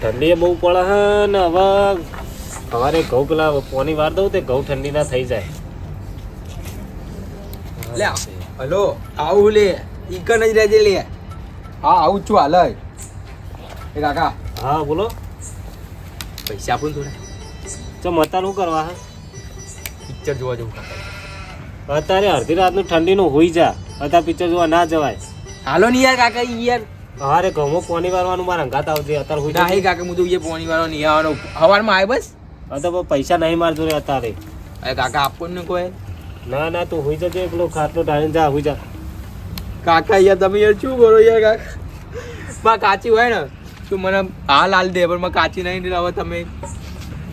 ઠંડી બહુ પડે હે ને હવે સવારે ઘઉં પેલા પોની વાર દઉં તે ઘઉં ઠંડી ના થઈ જાય. હલો આવું લે ઈકન જ રહેજે લે. હા આવું છું હાલ એ કાકા. હા બોલો. પૈસા આપું થોડા. ચમ અત્યારે શું કરવા હે? પિક્ચર જોવા જવું કાકા. અત્યારે અડધી રાતનું ઠંડીનું હોઈ જા. અત્યારે પિક્ચર જોવા ના જવાય. હાલો ને યાર કાકા યાર. સવારે ગમો પોની વારવાનું મારા અંગાત આવજે અત્યારે હું નહીં કાકા હું તો એ પોણી વાળો નહીં આવવાનો હવારમાં આવે બસ? અત્યારે પૈસા નહીં મારતો રે અત્યારે. અરે કાકા આપણને કોઈ. ના ના તું હોઈ જજે પેલો ખાટલો ટાળીને જા હોઈ જા. કાકા યાર તમે યાર શું કરો યાર કાકા? બા કાચી હોય ને તું મને હાલ હાલ દે પણ માં કાચી નહીં હવે તમે.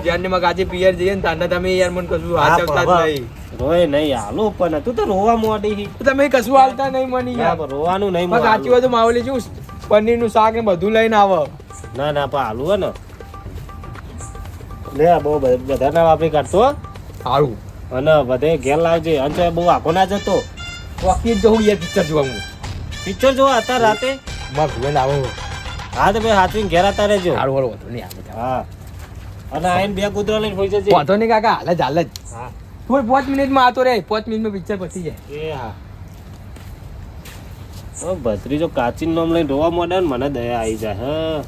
જ્યારે માં કાચી પિયર જઈએ ને તાંડા તમે યાર મને કશું હાચવતા જ નહીં. રોય નહીં હાલો પણ તું તો રોવા મોડી. તમે કશું હાલતા નહીં મને યાર. રોવાનું નહીં માં કાચી હોય તો માવલી શું પનીરનું શાક ને બધું લઈને આવો. ના ના પણ હાલું હે ને. લે બહુ બધા ના વાપરી કાઢતો. સારું. અને બધે ઘેર લાવજે. અને તો એ બહુ આખો ના જતો. જ જવું યાર પિક્ચર જોવા હું. પિક્ચર જોવા? હતા રાતે? માં ભુવન આવો હા. તો ભાઈ હાથવીને ઘેર આવતા રહેજો. સારું વાળો વાંધો નહીં આવે. હા. અને આઈને બે કૂતરા લઈને હોઈ જજે. વાંધો નહીં કાકા હાલ જ હાલ જ. હા. થોડી પાંચ મિનિટમાં આવતો રે પાંચ મિનિટમાં પિક્ચર પતી જાય. એ હા. ભત્રીજો કાચીન નામ લઈને રોવા માંડે ને મને દયા આવી જાય હા.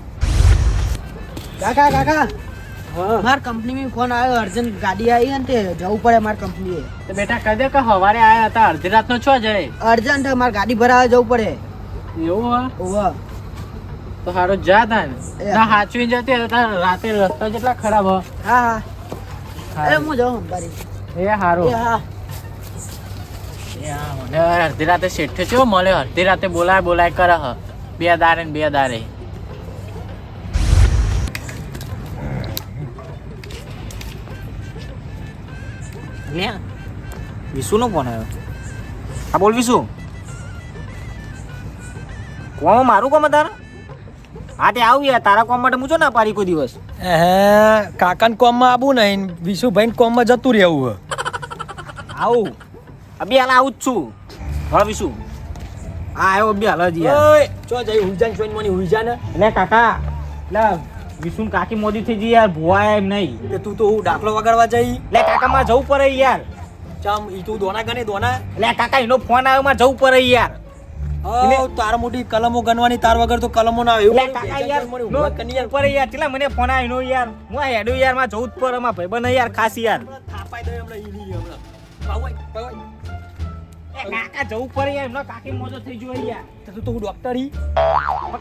કાકા કાકા. માર કંપનીમાં ફોન આવ્યો અર્જન્ટ ગાડી આવી અને તે જવું પડે માર કંપનીએ. તો બેટા કહી દે કે સવારે આયા હતા અડધી રાતનો છો જાય? અર્જન્ટ માર ગાડી ભરાવા જવું પડે. એવું હા? ઓવા તો હારો જા તા ને. ના હાચવી જતી રાતે રસ્તા જેટલા ખરાબ હા. હા એ હું જાઉં અંબારી. એ હારું. હા, મને અડધી રાતે શેઠે ચેવો મળે અડધી રાતે બોલાય બોલાય કરે હ. બે દારે ને બે દારે. વિશુનો ફોન આવ્યો. હા બોલ વિશુ. કોમ મારું કોમ તારા? હા તે આવું યાર તારા કોમ માટે હું જો ના પાડી કોઈ દિવસ? હે કાકાને કોમમાં આવું નહીં વિશુભાઈ કોમમાં જતું રહેવું હે. આવું? અબી હાલ આવું જ છું. હા વિશુ હા આવ્યો અબે હાલ જ યાર ઓય ચો જઈ હુઈજાન ચોઈન મોની હુઈજા ને? એટલે કાકા એટલે વિશુન કાકી મોદી થઈ ગઈ યાર ભુવા એમ નહીં. તે તું તો હું દાખલો વગાડવા જઈ. લે કાકા માં જવું પડે યાર. ચમ ઈ તું દોના ગણે દોના? લે કાકા એનો ફોન આવ્યો માં જવું પડે યાર. તાર મોટી કલમો ગણવાની તાર વગર તો કલમો ના આવે એવું એટલે યાર કેટલા મને ફોન આવ્યો યાર. હું આ હેડ્યો યારમાં જવું જ પરમાં ભાઈબંધ યાર ખાસ યાર. થાપાઈ દે હમણાં કાકા જવું પડે યાર એમનો કાકી મોજો થઈ ગયો યાર. તો તું હું ડોક્ટર હી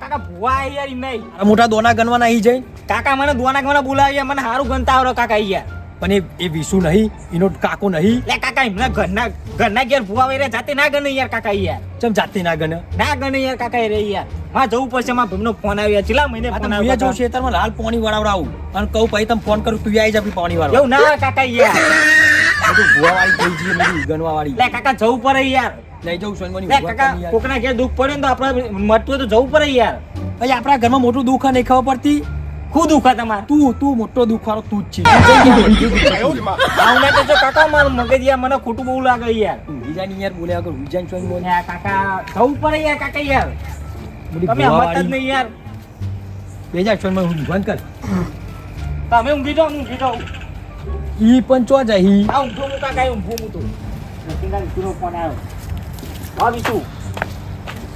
કાકા ભુવા યાર નહીં. મોટા દોના ગણવાના ઈ જઈ કાકા મને દુવાના મને બોલાવ્યા મને સારું ગણતા આવડે કાકા યાર. પણ એ એ વિશુ નહીં એનો કાકો નહીં. લે કાકા એમના ઘરના ઘરના ઘેર ભુવા વૈરે જાતે ના ગણે યાર કાકા યાર. ચમ જાતે ના ગણે? ના ગણે યાર કાકા એ રે યાર. માં જવું પડશે માં ભીમનો ફોન આવ્યો છેલ્લા મહિને ફોન હું આવ્યો જો કાકા. ખેતરમાં લાલ પાણી વળાવડાવું અને કહું પછી તમે ફોન કરું તું આવી જા પાણી વાળવા એવું ના કાકા યાર. બધું ભુવા વાળી થઈ જઈએ બધી ગણવા વાળી. લે કાકા જવું પડે યાર. લઈ જાઉં સોનમની લે કાકા કોકના ઘેર દુઃખ પડે ને તો આપણે મટતું તો જવું પડે યાર. ભાઈ આપણા ઘરમાં મોટું દુઃખ નહીં ખબર પડતી? ખુદ દુઃખ તમારે? તું તું મોટો દુઃખ તું જ છે. આવું ના કાકા મારું મગજ મને ખોટું બહુ લાગે યાર. બોલ કાકા જવું પડે યાર કાકા યાર. મોટી તમે ભુવા જ નહીં યાર. બે હજાર ચોઈનમાં હું બંધ કર. તમે ઊંઘી જાઓ હું ઊંઘી જાઉં. ઈ પણ ચો જાય? ઈ આ ઊંઘો મુકા કાકા એ ઊંઘું હું તો. નસીંગા વિષ્ણુનો ફોન આવ્યો. હા વિશુ.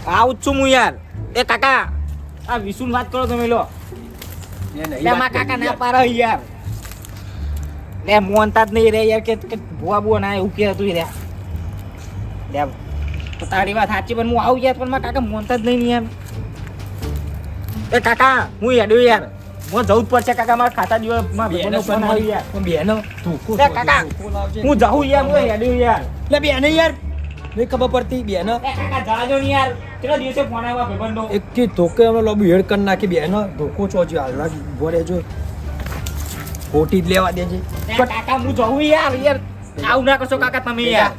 આવું જ છું હું યાર. એ કાકા આ વિશુની વાત કરો તમે લો. લે માં કાકા ના પાડો યાર. લે મોનતા જ નહીં રે યાર કે કે ભુવા બુવા ના એવું કે હતું રે. લે તો તારી વાત સાચી પણ હું આવું યાર પણ મારા કાકા મોનતા જ નહીં યાર. એ કાકા હું હેડ્યો યાર. હું જવું જ પડશે કાકા મારા ખાતા દિવસ બેનો ફોન આવ્યો યાર પણ બેનો ધોકો કાકા હું જવું યાર હું હેડ્યું યાર. એટલે બેને યાર. નહીં ખબર પડતી બેનો કાકા જાજો ને યાર. કેટલા દિવસે ફોન આવ્યો ભાઈબંધનો એક કે ધોકે અમે લોબી હેડ કરી નાખી બેનો ધોકો ચો જો હાલવા ઊભો રહેજો. ખોટી જ લેવા દેજે. કાકા હું જવું યાર યાર. આવું ના કરશો કાકા તમે યાર.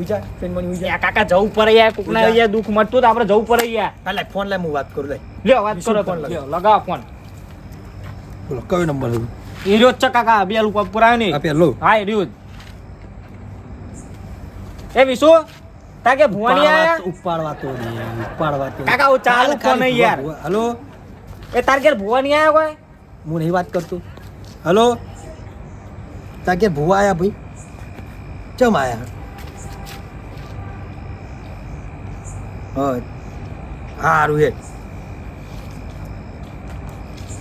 ઉજા કાકા જવું પડે યાર કોકના. યાર દુઃખ મળતું તો આપણે જવું પડે યાર. ફોન લે હું વાત કરું લે. લ્યો વાત કરો ફોન લગાવ લગાવો. ફોન. બોલો કયો નંબર છે એ રહ્યો જ કાકા બે લોકો પુરાયો નહીં પેલો હા એ રહ્યો જ એ વિશુ તા કે ભુવાની આયા ઉપાડવા તો દે ઉપાડવા તો કાકા હું ચાલુ ફોન યાર હલો એ તાર કે ભુવાની આયા કોઈ હું નહીં વાત કરતો હલો તા કે ભુવા આયા ભાઈ ચમ આયા હા સારું હેડ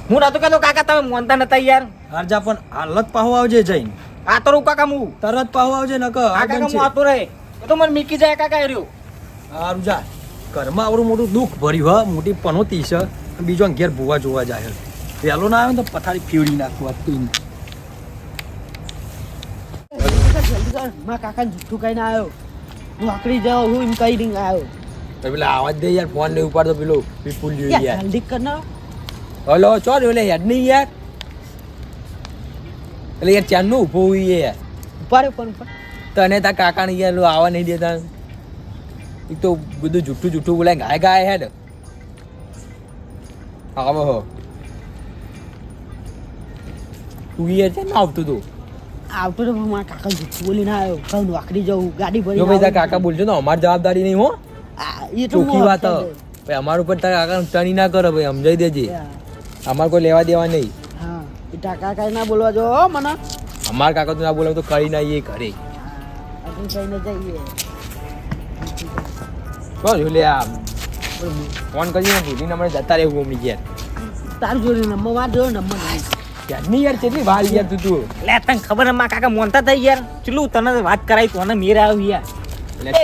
હું નતો કહેતો કાકા તમે મોનતા નતા યાર. હારજા પણ હાલત પાહો આવજે જઈને. આ તો કાકા હું તરત પાહો આવજે નક આ કાકા હું આતો રહે. તો મને મીકી જાય કાકા રહ્યો. સારું જા ઘરમાં આવડું મોટું દુઃખ ભર્યું હા મોટી પનોતી છે બીજો ઘેર ભૂવા જોવા જાય. વહેલો ના આવે ને તો પથારી ફીવડી નાખું તું જલ્દી કર મારા કાકા જુઠ્ઠું કહીને આવ્યો હું આકડી જાઉં હું એમ કઈ દઈને આવ્યો પેલા આવાજ દે યાર ફોન નહીં ઉપાડતો પેલો વિપુલ જોઈએ જલ્દી કર ને. હલો ચો ને એટલે હેડ નહીં યાર એટલે યાર ચાંદનું ઊભો હોય યાર ઉપાડે પણ ઉપર તને તા કાકાને યાર આવવા નહીં દેતા એક તો બધું જુઠ્ઠું જુઠ્ઠું બોલાય ગાય ગાય હેડ આવો હો તું યાર છે ના આવતું તું આવતો તો મારા કાકા જુઠ્ઠું બોલીને આવ્યો કહું આકડી જાઉં ગાડી ભરી જો ભાઈ તારા કાકા બોલજો ને અમારી જવાબદારી નહીં હો એ તો વાત. ભાઈ અમારા ઉપર તારા કાકા ટણી ના કરો ભાઈ સમજાઈ દેજે અમારે કોઈ લેવા દેવા નહીં. હા. એ કાકા કઈ ના બોલવા જો મને. અમાર કાકા તો ના બોલાવ તો કરી ના એ ઘરે. આપણે કહીને જઈએ. શું જો લે આ. ફોન કરીને ભૂલીને અમારે જતા રહેવું ગમી ગયા તાર જોડે નંબર વાત જો નંબર. નહીં યાર નહીં યાર કેટલી વાર યાર તું તું. લે તને ખબર હે કાકા મોનતા થઈ યાર ચલું તને વાત કરાવી તો મને મેર આવ્યો યાર. એટલે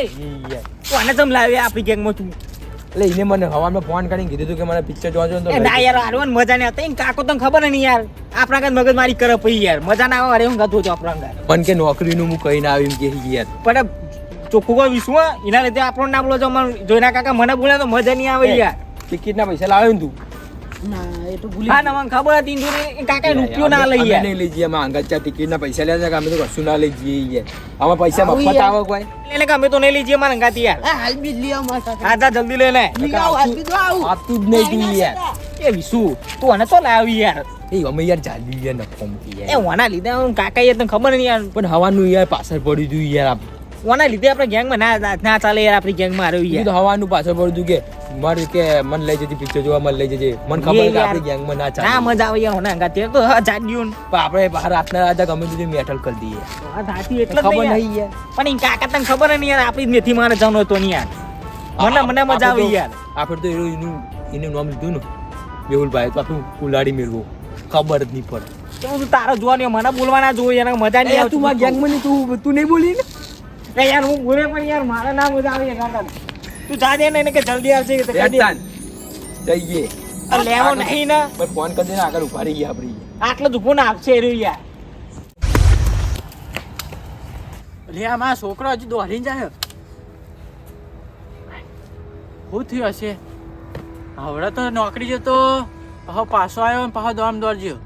યાર તું આને તમ લાવ્યા આપણી ગેંગમાં તું. એટલે એને મને હવામાં ફોન કરીને કીધું હતું કે મને પિક્ચર જોવા જોઈએ ના યાર હારવાની મજા નહીં આવતી કાકો તને ખબર નહીં યાર. આપણા કાંઈ મગજ મારી કરે પછી યાર. મજા ના આવે અરે હું ગાતું છું આપણા પણ કે નોકરીનું હું કહીને આવી એમ કે યાર. પણ ચોખ્ખું કોઈ વિશ્વ એના લીધે આપણો ના બોલો મને જોઈના કાકા મને બોલે તો મજા નહીં આવે યાર. ટિકિટના પૈસા લાવે ને તું. ખબર હતી કાકા રૂપિયો ના લઈ અમે યાર નહીં લઈ જઈએ અમે આંગત ટિકિટ ના પૈસા લે છે અમે તો કશું ના લઈ જઈએ યાર. આમાં પૈસા મફત આવે કોઈ? એટલે કે અમે તો નહીં લઈ જઈએ મારા અંગાથી યાર. આ હાલ બી લઈ આવ મારા કાકા જલ્દી લઈ લે આપતું જ નહીં તું યાર. એ વિશુ તું આને તો લાવી યાર. એ અમે યાર ચાલી એ ઓના લીધે કાકા યાર તને ખબર નહીં યાર. પણ હવાનું યાર પાછળ પડ્યું હતું યાર ઓના લીધે આપણે ગેંગમાં ના ના- ચાલે યાર આપણી ગેંગમાં હાર્યો એ તો હવાનું પાછળ પડતું કે મારે કે મન લઈ જતી પિક્ચર જોવા મન લઈ જજે. મન ખબર કે આપણી ગેંગમાં ના ના મજા આવે યાર હોના અંગા તે તો જાડ્યું. પણ આપણે બહાર આપના રાજા ગમે તેટલું મેટલ કરી દઈએ. આ સાચી એટલે ખબર નહીં યાર. પણ ઈ કાકા તને ખબર નહીં યાર આપણી મેથી મારે જવાનો હતો ને યાર. મને મને મજા આવી યાર. આપણે તો એનું એનું નામ લીધું ને મેહુલભાઈ તો આપણું કુલાડી મેળવો. ખબર જ નહીં પડે. તું તારો જોવાની મને બોલવાના જોઈ યાર મજા નહીં આવે તું ગેંગમાં તું તું નહીં બોલી ને? યાર હું બોલે પણ યાર મારા ના મજા આવે યાર કાકા તું જા દે ને એને કે જલ્દી આવશે કે તો કહી દે. બેઠાન. જઈએ લેવો નહીં ને. પણ ફોન કરી દેને આગળ ઊભા રહી ગયા આપણી. આટલો જ ઊભો ના આપશે એ રહ્યું યાર. લે આ મારા છોકરો હજી દોડીને જાય. શું થયું હશે? હવડે તો નોકરી જતો પાછો પાછો આવ્યો ને પાછો દોમ દોડજ્યો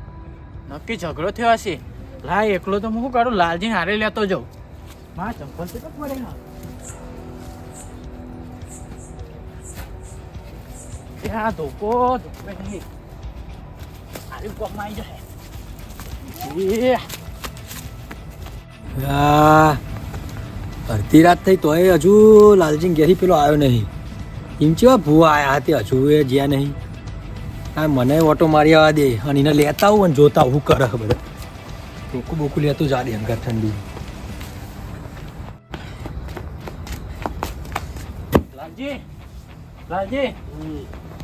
નક્કી ઝઘડો થયો હશે. લા એકલો તો હું શું કરું? લાલજી હારે લેતો જાઉં. તો પડે ને ત્યાં ધોકો ધોકો નહીં. હારી કોમમાં આવી જાય એ. આ અડધી રાત થઈ તોય હજુ લાલજી ઘેરી પેલો આવ્યો નહીં. એમ ચેવા ભૂવા આયા હતી હજુ એ જ્યાં નહીં. આ મને ઓટો મારી આવવા દે અને એને લેતા આવું અને જોતા આવું કરે બધા બોકું બોકું લેતું જા દે અંગર ઠંડી. લાલજી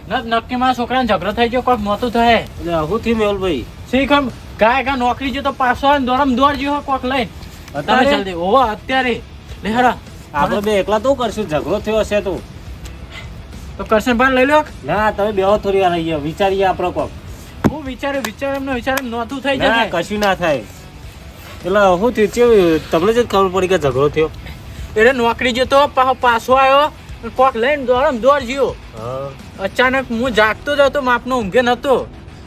નક્કી મારા છોકરાને ઝઘડો થઈ ગયો કોઈક મોતું થાય. એટલે મેલ ભાઈ મેહુલભાઈ? શીખમ કાય ગા નોકરી જો તો પાછો આવે દોરમ દોડ જ્યો કોક લઈને. અત્યારે? જલ્દી ઓવા અત્યારે. લે હરા આપણે બે એકલા તો કરશું ઝઘડો થયો હશે તો. તો કરશન ભાઈ લઈ લો. ના તમે બેહો થોડી વાર અહીંયા વિચારીએ આપણો કોક. હું વિચાર્યું એમનો વિચાર એમ નોતું થઈ જાય કશું ના થાય. એટલે હું થયું તમને જ ખબર પડી કે ઝઘડો થયો? એટલે નોકરી જતો પાછો પાછો આવ્યો કોક લઈને દોડમ દોડ જીઓ હા. અચાનક હું જાગતો જ હતો માપનો ઊંઘે નતો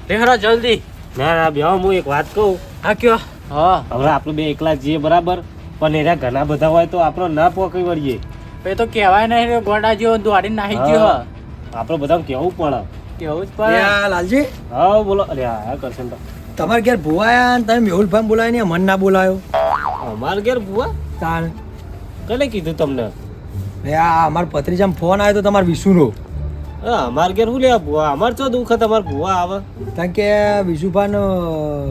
લે હેડા જલ્દી. ના ના બેહો હું એક વાત કહું. હા કયો. હા. હવે આપણે બે એકલા જઈએ બરાબર પણ એના ઘણા બધા હોય તો આપણો ના પોકી વળીએ. એ તો કહેવાય નહીં રે ગોડા જેવો દોડીને નાહી ગયો. આપણો બધા કેવું પડે. કેવું જ પડે. યા લાલજી. હા બોલો. અરે હા કરશન તો. તમારે ઘેર ભૂવા આયા અને તમે મેહુલભાઈ બોલાય ને મન ના બોલાયો? અમારે ઘેર ભુવા? તાણ કને કીધું તમને? આ અમારા પત્રીજામાં ફોન આવ્યો તો તમાર વિશુનો. અમાર ઘેર શું લે ભૂવા? અમાર તો દુઃખ તમાર ભૂવા આવે? કારણ કે વિશુભાન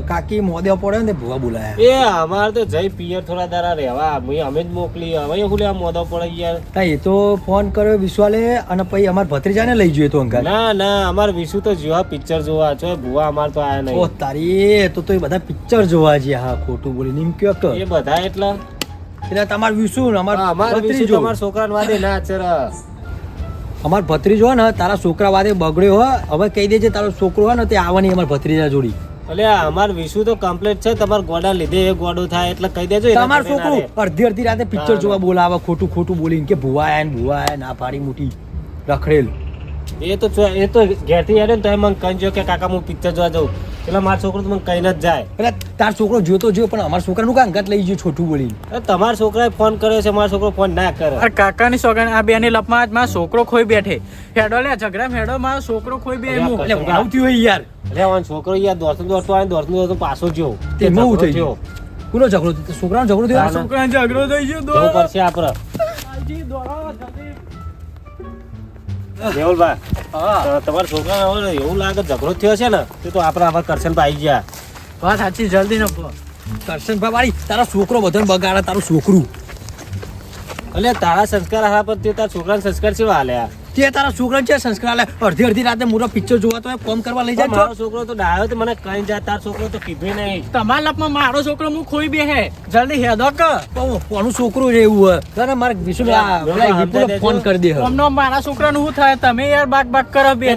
કાકી મોદે પડે ને ભુવા બોલાયા. એ અમાર તો જય પિયર થોડા દારા રહેવા. અમે અમે જ મોકલી હવે શું લે મોદો પડે યાર? તા એ તો ફોન કર્યો વિશ્વાલે અને પછી અમાર ભત્રીજાને લઈ જોઈએ તો અંકલ ના ના અમાર વિશુ તો જોવા પિક્ચર જોવા છો. ભૂવા અમાર તો આયા ઓ તારી તો તો એ બધા પિક્ચર જોવા છે હા ખોટું બોલી એમ કયો એ બધા એટલા? એટલે તમાર વિશુ અમાર અમાર ભત્રીજો. તમાર છોકરાને વાદે ના ચર. અમાર ભત્રીજો ને તારા છોકરા વાદે બગડ્યો હોય હવે કહી દેજે તારો છોકરો હોય ને તે આવવાની અમાર ભત્રીજા જોડી. એટલે અમાર વિશુ તો કમ્પ્લીટ છે તમાર ગોડા લીધે એ ગોડો થાય એટલે કહી દેજો તમાર છોકરો અડધી અડધી રાતે પિક્ચર જોવા બોલાવે ખોટું ખોટું બોલીને કે ભુવા આયા ને ભુવા આયા ના પાડી મોટી રખડેલ. એ તો એ તો ઘેરથી હેડે ને તો મને કહી જો કે કાકા હું પિક્ચર જોવા જાઉં. એટલે મારો છોકરો તો મને કહીને જ જાય. એટલે તાર છોકરો જોતો જોયો પણ અમારા છોકરાનું કાં અંગાત લઈ ગયો છોટું અરે તમારા છોકરાએ ફોન કર્યો છે મારો છોકરો ફોન ના કરે. અરે કાકાની સોગન આ બેની લપમાં આજ મારો છોકરો ખોઈ બેઠે. હેડો લે ઝઘડા હેડો મારો છોકરો ખોઈ બે એટલે આવતી હોય યાર. અરે વાન છોકરો યાર દોડતો દોડતો આને દોડતો પાછો જો તે એવું થઈ ગયું. કોનો ઝઘડો? છોકરાનો ઝઘડો થયો? ના, ના. ઝઘડો થઈ ગયો દોડો, જલ્દી. મેહુલભાઈ હા. તમારા છોકરા એવું લાગે ઝઘડો થયો છે ને તે તો આપણે આવા કરશન ભાઈ ગયા. વાત સાચી જલ્દી ન. કરશનભાઈ વાળી તારો છોકરો બધાને બગાડે તારું છોકરું. એટલે તારા સંસ્કાર હારા પર તે તારા છોકરાના સંસ્કાર છે હાલ્યા તે તારા છોકરા છે સંસ્કાર આલે. અડધી અડધી રાતે મોટો પિક્ચર જોવા તો કોમ કરવા લઈ જાય મારો છોકરો તો ડાયો તો મને કઈ જાય તારો છોકરો તો કીધું નહીં. તમારા લપમાં મારો છોકરો હું ખોઈ બેહે. જલ્દી હેડો કે. કોનું છોકરું છે એવું હોય. તને મારે વિશુ ફોન કરી દે હવે. અમનો મારા છોકરાનું શું થાય? તમે યાર બાક બાક કરો બે.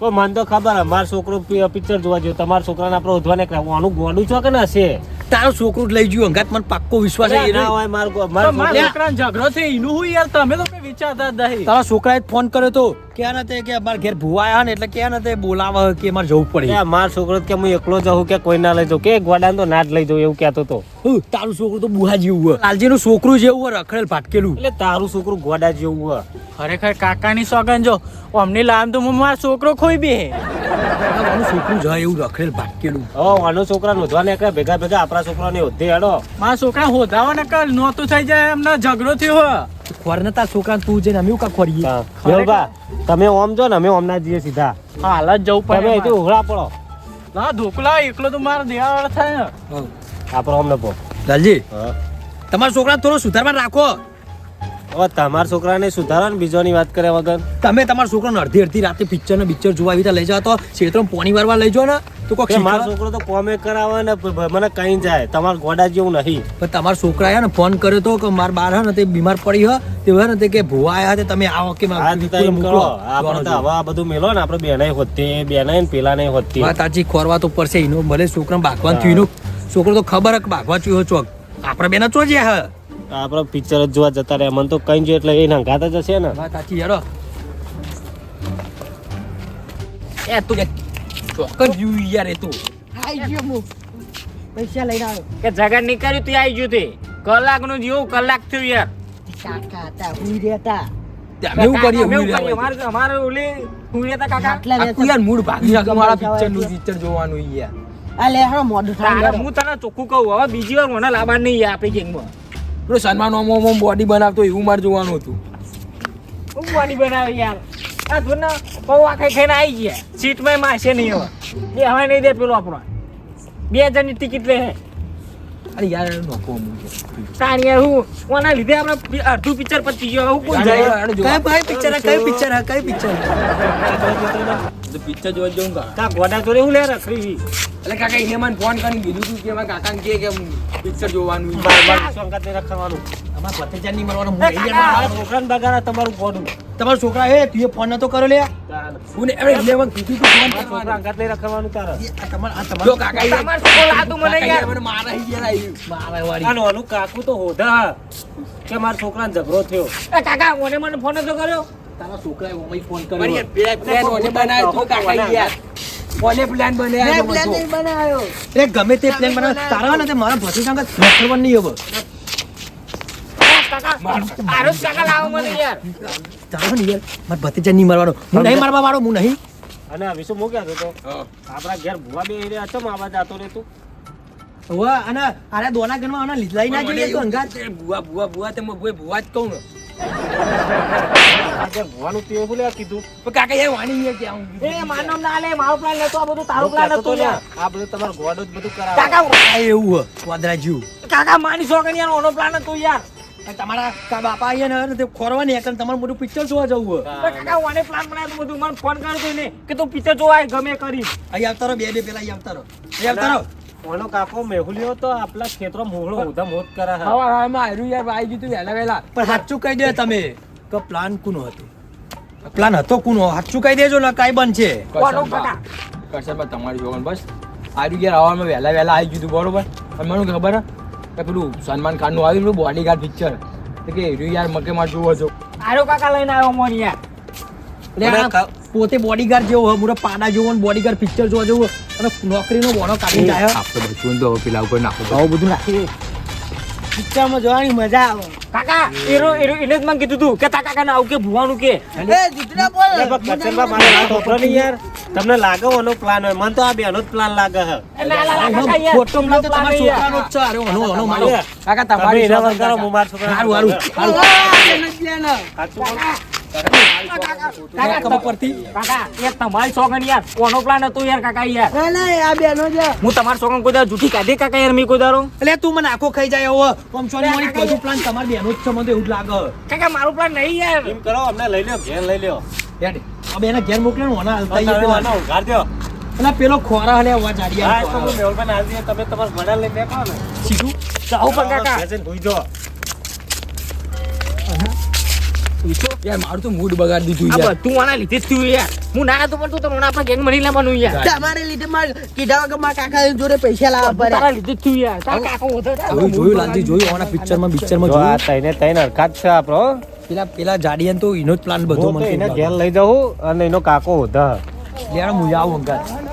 પણ મને તો ખબર હે, મારો છોકરો પિક્ચર જોવા જેવું તમારા છોકરાને આપણે ઉધવાને આનું ગોડું છો કે ના છે? તારું છોકરો લઈ ગયું અંગાત મને પાક્કો વિશ્વાસ છે ના હોય મારો મારો મારા છોકરો- છોકરાને ઝઘડો છે એનું હું યાર તમે તો વિચારતા જ નહીં. તારા છોકરાએ ફોન કર્યો તો ક્યાં નથી કે મારા ઘેર ભૂવા આવ્યા ને એટલે ક્યાં નથી બોલાવે કે મારે જવું પડે. એ મારો છોકરો કે હું એકલો જાઉં કે કોઈ ના લઈ જાઉં? કે ગોડાને તો ના જ લઈ જાઉં એવું કહેતો તો. હું, તારું છોકરું તો બુહા જેવું હોય. લાલજીનું છોકરું જેવું હોય રખડેલ ફાટકેલું એટલે તારું છોકરું ગોડા જેવું હોય. ખરેખર કાકાની સોગન જો અમને લામ તો હું મારો છોકરો ખોઈ બે છોકરું જાય એવું રખડેલ ફાટકેલું હવે આનો છોકરા નોંધવા ને ભેગા ભેગા આપણા છોકરાને હોદ્દે હેડો. મારા છોકરા હોધાવા ને નહોતું થઈ જાય એમનો ઝઘડો થયો હો ખોર ને તાર છોકરા તું જઈને અમે કા ખોરીએ હા. તમે ઓમ જો ને અમે ઓમના જઈએ સીધા. હાલ જ જવું તમે પડે અહીંથી ઉઘડા પડો. ના ધોકલા એકલો તો મારા દેવાળ થાય ને. આપણો ઓમ નપો લાલજી તમારા છોકરા થોડો સુધારવા રાખો. હવે તમારા છોકરાને સુધારો ને બીજોની વાત કરે વગર. તમે તમારા છોકરાને અડધી અડધી રાતે પિક્ચર ને પિક્ચર જોવા આવી લઈ જાઓ તો ક્ષેત્ર પોણી વારવા લઈ જાવ ને તો કોઈ મારો છોકરો તો કોમે કરાવે ને મને કઈ જાય તમારા ગોડા જેવું નહીં. પણ તમારા છોકરાએ ને ફોન કર્યો તો કે માર બાર હે ને તે બીમાર પડી હ તે હોય ને તે કે ભૂવા આયા તે તમે આવો કે આપણે તો હવે આ બધું મેલો ને આપણે બેનાય હોતી બેનાય ને પેલા નહીં હોતી. વાત ખોરવા તો પડશે એનું ભલે છોકરા ભાગવાન થયું છોકરો તો ખબર હે કે ભાગવા થયો ચોક. આપણે બેના ચોજ્યા હે. આપણે પિક્ચર જ જોવા જતા રહ્યા. મને તો કઈ જો એટલે એ નંગાત જ હશે ને. વાત સાચી યારો એ તું કે ચોકન યુ યાર એ તું. આઈ ગયો મુ પૈસા લઈને આવ્યો. કે જગા નીકળ્યું તું આવી ગયું તે. કલાકનું જેવું કલાક થયું યાર. કાકા હતા હું રહેતા એવું કરીએ અમે એવું કરીએ. અમારે અમારે ઓલી હું રહેતા કાકા. આખું યાર મૂડ ભાગી નાખે મારા પિક્ચરનું પિક્ચર જોવાનું યાર. અલે હા મોઢું થાય હું તને ચોખ્ખું કહું હવે બીજી વાર મને લાવવાનું નહીં યાર આપણી ગેંગમાં પેલો સન્માન ઓમ ઓમ બોડી બનાવતો એવું મારે જોવાનું હતું. હું બોડી બનાવે યાર? આ ધોને પૌવા આખે ખાઈને આવી ગયા. સીટમાં માસે નહીં હવે. બે હવે નહીં દે પેલો આપણો. બે હજારની ટિકિટ લે અરે યાર નોકો તાણ યાર હું ઓના લીધે આપણે અડધું પિક્ચર પતી ગયો. હું કોણ જાય? કઈ ભાઈ પિક્ચર કઈ પિક્ચર હે કઈ પિક્ચર પિક્ચર જોવા જવું કા? તા ગોડા જોડે હું લે રખડી એટલે કાકા એને મને ફોન કરીને કીધું તું કે મારા કાકાને કે કે પિક્ચર જોવાનું બાર બાર સંગત રખવાનું અમાર ભત્રીજા નહીં મારવાનો હું લઈ કાકા, છોકરાને બગાડા તમારું ફોન તમારો છોકરા હે તું ફોન નતો કર્યો લે. હું ને લેવન કીધું તું ફોન છોકરા અંગાત નહીં રખવાનું તારે. આ તમાર- જો કાકા તમાર છોકરો લાતું મને યાર. મને મારા હી આયુ. મારે વાળી. આનો નાનું કાકુ તો હોધા. કે મારા છોકરાને ઝઘડો થયો. એ કાકા મને મને ફોન નતો કર્યો. તારા છોકરાએ ઓમેય ફોન કર્યો પ્લાન ઓને બનાવ્યો તું કાકા યાર. ઓને પ્લાન બનાવ્યો મેં પ્લાન નહીં બનાવ્યો. અરે ગમે તે પ્લાન બનાવ તારા ને મારા ભતી સંગત રખડવાનું નહીં હવે. એ કાકા આરો જ કાકા લાવો મને યાર. તારો ને યાર મારા ભત્રીજા નહીં મારવાનો. હું નહીં મારવા વાળો નહીં. અને આ વિશે હતો તો? આપણા ઘેર બે રહ્યા છો આવા જાતો રે તું હવે અને આરે દોના ગણમાં આના લઈ ના જોઈએ ભુવા ભુવા ભુવા તે હું ભુવા જ કહું ને આજે ભવાનું તે બોલે કીધું. કાકા યાર વાણી કે આવું. એ માનવ ના લે મારો પ્લાન લેતો આ બધું તારો પ્લાન હતો ને, આ બધું તમારું ગોડો જ બધું કરાવે. કાકા એવું વાદરા જેવું કાકા માની છોકરી યાર ઓનો પ્લાન હતો યાર. તમારા કા બાપા અહીંયા ને તે ખોરવા નહીં એકદમ તમારું મોટું પિક્ચર જોવા જવું હે. કાકા ઓને પ્લાન બનાવ્યો બધું મને ફોન કર્યો તો એને કે તું પિક્ચર જોવા ગમે કરી. અહીં આવતા બે બે પેલા અહીં આવતા અહીં આવતા રહો. ઓનો કાકો મેહુલિયો તો આપલા ખેતરો મોહળો ઉધા મોત કરે હે. હવા માં આયરું યાર આવી ગયું વેલા વહેલા વહેલા. પણ સાચું કહી દે તમે કે પ્લાન કુનો હતો? પ્લાન હતો કુનો? સાચું કહી દેજો ને કાંઈ છે. કોનો કાકા. કરશનબા તમારી જોવાનું બસ. આયરું યાર હવામાં વહેલા વહેલા આવી ગયું બરોબર? પણ મને ખબર હે? કે પેલું સલમાન ખાનનું આવ્યું બોડીગાર્ડ પિક્ચર કે હીરો યાર મકે માં જોવો છો. આરો કાકા લઈને આવ્યો મોન યાર કા- પોતે બોડીગાર્ડ જેવો હોય મોટો પાડા જેવો ને બોડીગાર્ડ પિક્ચર જોવા જેવું અને નોકરીનો બોનો કાઢી જાય આપણે બચવું તો પેલા ઉપર નાખો આવું બધું નાખી પિક્ચરમાં જોવાની મજા આવે કાકા એરો એરો એને જ મને કીધું તું કે તા કાકા આવું કે ભુવાનું કે એ જીતના બોલ કરશનબા, મારે વાત સાંભળો ને યાર તમને લાગે ઓનો પ્લાન હોય મને તો આ બેનો જ પ્લાન લાગે હે એ ના, ના, ના, કાકા યાર, ખોટો પ્લાન તો તમારા નહીં. છોકરાનો જ છે અરે ઓનો ઓનો મારો કાકા તમે તમારી એના કાકા. હું મારા છોકરાને હારું હારું કાકા, યાર મારું પ્લાન નહીં એમ કરો અમને લઈ લો ઘેર લઈ હેડ હવે ઘેર મોકલે ને તમે પેલા ખોરા હલે તો તમે તમારા ઘોડા લઈને બેઠો ને સીધું પણ કાકા. યાર મારું તો મૂડ બગાડી દીધું યાર. બધું આના લીધે જ થયું યાર. હું ના તો પણ તું તમને આપણા ગેંગ મળી લેવાનું યાર. તમારે લીધે માર કીધા વગર મારા કાકા જોડે પૈસા લાવવા પડે તારા લીધે જ થયું યાર. તારા કાકો વધો જોયું જોયું લાલજી જોયું ઓના પિક્ચરમાં પિક્ચરમાં જોયું આ તઈને તઈને હરખાત છે આપણો પેલા પેલા જાડિયન તો એનો જ પ્લાન બધો મને એને ઘેર લઈ જાઉં અને એનો કાકો ઉધા યાર હું આવું અંગાત.